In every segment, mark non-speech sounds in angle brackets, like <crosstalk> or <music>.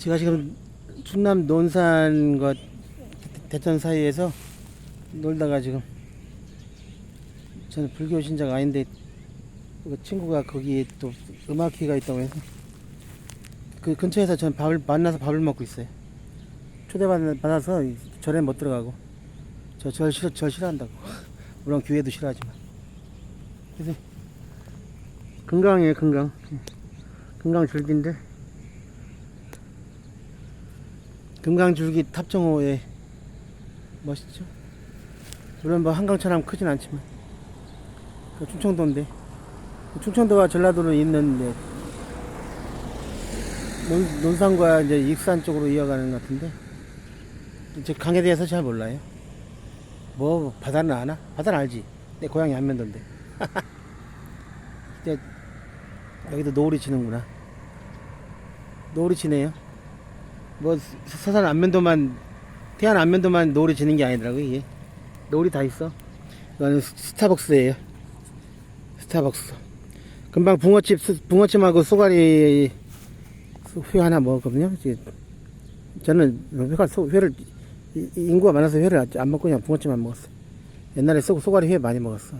제가 지금 충남 논산과 대천 사이에서 놀다가 지금 저는 불교 신자가 아닌데 그 친구가 거기 또 음악회가 있다고 해서 그 근처에서 저는 밥을 만나서 밥을 먹고 있어요. 초대받아서 절에 못 들어가고 저 절 싫어 절 싫어한다고. <laughs> 물론 교회도 싫어하지만. 그래서 건강이에요 건강. 건강줄기인데 금강줄기 탑정호에 멋있죠? 물론 뭐 한강처럼 크진 않지만 그 충청도인데 충청도와 전라도는 있는데 논, 논산과 이제 익산 쪽으로 이어가는 것 같은데 저 강에 대해서 잘 몰라요. 뭐 바다는 아나? 바다는 알지. 내 고향이 안면도인데. <laughs> 이제 여기도 노을이 지는구나. 노을이 지네요 뭐 서- 서산 안면도만 태안 안면도만 노을이 지는 게 아니더라고 이게. 노을이 다 있어. 이거는 스- 스타벅스예요. 스타벅스. 금방 붕어칩 스- 붕어칩하고 쏘가리 회 하나 먹었거든요. 저는 회가 소, 회를 인구가 많아서 회를 안 먹고 그냥 붕어칩만 먹었어. 옛날에 쏘, 쏘가리 회 많이 먹었어.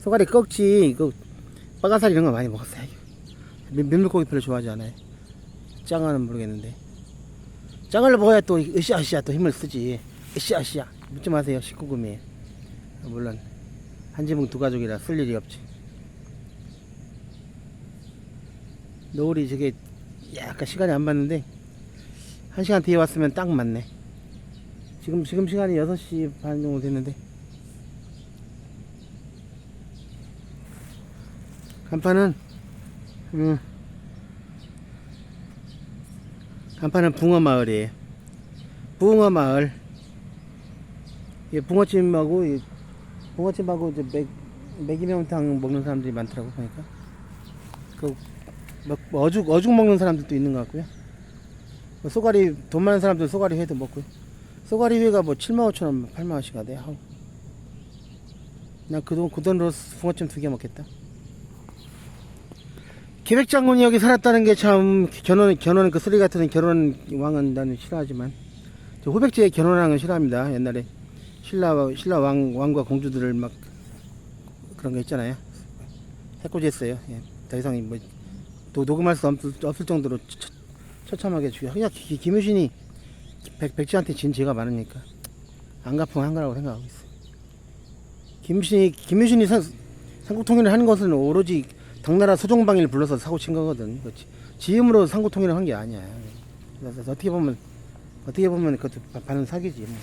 쏘가리 꺽지 그 빠가살 이런 거 많이 먹었어요. 밀- 밀물고기 별로 좋아하지 않아요. 짱어는 모르겠는데 짱을 먹어야 또 으쌰으쌰 또 힘을 쓰지. 으쌰으쌰. 묻지 마세요 19금이에요 물론 한 지붕 두 가족이라 쓸 일이 없지. 노을이 저게 약간 시간이 안 맞는데 한 시간 뒤에 왔으면 딱 맞네. 지금 지금 시간이 6시 반 정도 됐는데. 간판은 음 간판은 붕어마을이에요. 붕어마을. 이 붕어찜하고 이 붕어찜하고 이제 맥 매기명탕 먹는 사람들이 많더라고 보니까. 그 뭐, 뭐 어죽 어죽 먹는 사람들도 있는 것 같고요. 뭐 쏘가리 돈 많은 사람들 쏘가리 회도 먹고요. 쏘가리 회가 뭐 7만 5천 원 8만 원씩 하대 아우 나그 돈, 그 돈으로 붕어찜 두 개 먹겠다 계백 장군이 여기 살았다는 게 참 결혼 결혼 그 쓰레기 같은 결혼 왕은 나는 싫어하지만 저 호백제에 결혼하는 건 싫어합니다. 옛날에 신라 신라 왕 왕과 공주들을 막 그런 거 있잖아요. 해코지했어요. 예. 더 이상 뭐 도, 녹음할 수 없을, 없을 정도로 처, 처참하게 죽여. 그냥 기- 김유신이 백, 백지한테 진 죄가 많으니까 안 갚으면 한 거라고 생각하고 있어요. 김유신이 김유신이 산, 삼국통일을 하는 것은 오로지 당나라 소종방일 불러서 사고 친 거거든. 그렇지. 지 힘으로 삼국통일을 한 게 아니야. 그래서 어떻게 보면 어떻게 보면 그것도 바- 반은 사기지. 뭐.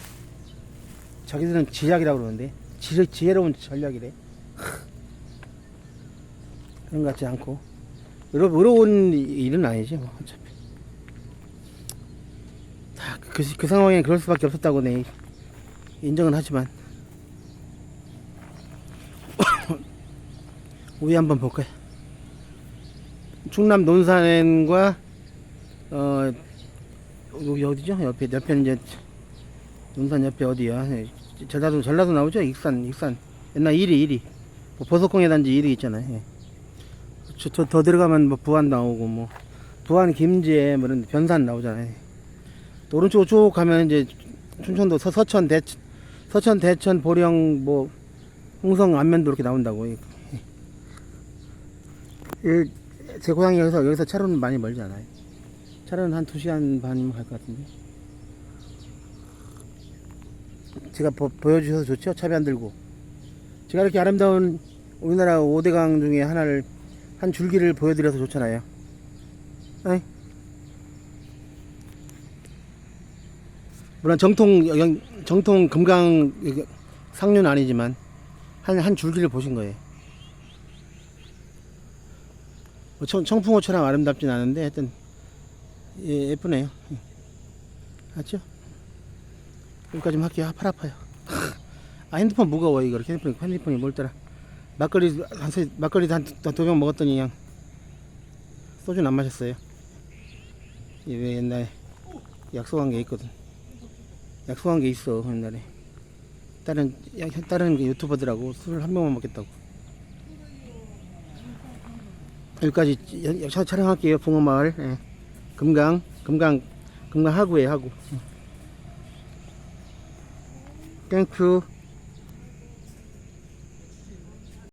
자기들은 지략이라고 그러는데 지, 지혜로운 전략이래. <laughs> 그런 것 같지 않고 의로, 의로운 일은 아니지 뭐 어차피. 다 그 그 상황에 그럴 수밖에 없었다고 내 인정은 하지만 <coughs> 우리 한번 볼까요? 충남 논산과 어 여기 어디죠? 옆에 옆에 이제 논산 옆에 어디야? 예, 전라도 전라도 나오죠? 익산 익산 옛날 1위 1위 뭐 보석공예 단지 1위 있잖아요. 예. 저, 저, 더 들어가면 뭐 부안 나오고 뭐 부안 김제 뭐 이런 데 변산 나오잖아요. 또 오른쪽 쭉 가면 이제 충청도 서, 서천 대 서천 대천 보령 뭐 홍성 안면도 이렇게 나온다고. 예. 예, 제 고향이 여기서 여기서 차로는 많이 멀지 않아요. 차로는 한 2시간 반이면 갈 것 같은데. 제가 보, 보여주셔서 좋죠? 차비 안 들고. 제가 이렇게 아름다운 우리나라 5대강 중에 하나를 한 줄기를 보여드려서 좋잖아요. 에이? 물론 정통 영- 정통 금강 상류는 아니지만 한 한 줄기를 보신 거예요. 뭐 청, 청풍호처럼 아름답진 않은데 하여튼 예, 예쁘네요. 예. 맞죠? 여기까지 좀 할게요. 아, 팔 아파요. 아 핸드폰 무거워 이거 이렇게 핸드폰이 핸드폰이 멀더라. 막걸리 한 세 막걸리 한두병 먹었더니 그냥 소주는 안 마셨어요. 이왜 옛날에 약속한 게 있거든. 약속한 게 있어 옛날에. 다른 야, 다른 그 유튜버들하고 술을 한 병만 먹겠다고. 여기까지 차, 촬영할게요. 붕어마을. 예. 금강, 금강, 금강 하구에 하고. 예. 땡큐.